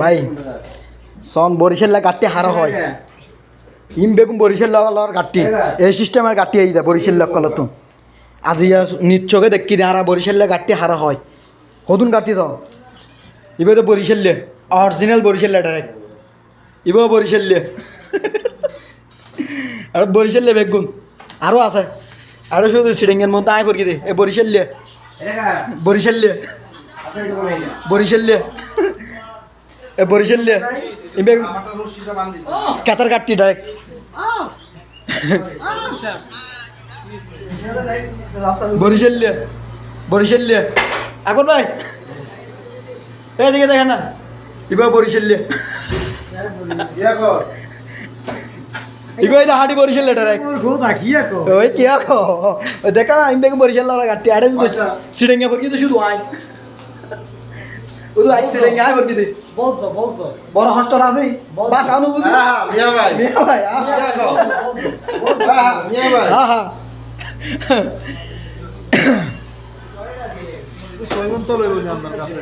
ভাই সন বরিশাল গাঠটি হারা হয়। ইম বেগুম বরিশাল লর গাঠটি এই সিস্টেমের গাঠটি এই দে বরিশাল লক কলত আজ নিচ্ছকে দেখি দে হারা বরিশাল গাঠটি হারা হয়। কতুন গাঠটি তো ইবে তো বরিশাল অরিজিনাল বরিশাল ডাইরেক্ট ইবে বরিশাল আর বরিশাল বেগুন। আরও আছে। আরও শুধু সিডিংয়ের মধ্যে আয় পড়কি দে। এ বরিশাল বরিশাল বরিশাল এ বরিশাল ইবে কাতার কাটটি ডাইরেক্ট বরিশাল বরিশাল। এখন ভাই এদিকে দেখেন না ইবা বরিশাল। এটা হাঁটি বরিশাল ডাইরেক্ট ওই কি আকো দেখা না বরিশাল লড়া গাটি আড়ে। সিডেঙ্গা পড়কি তো শুধু আই শুধু আই সিডেঙ্গা আই পড়কি দে বলছো বলছো বড় হস্টেল আছে বাস আনু বুঝি হ্যাঁ, হ্যাঁ, মিয়া ভাই। মিয়া ভাই। মিয়া গো। হ্যাঁ, হ্যাঁ, মিয়া ভাই। হ্যাঁ হ্যাঁ সৈমন্ত লইব না আপনার কাছে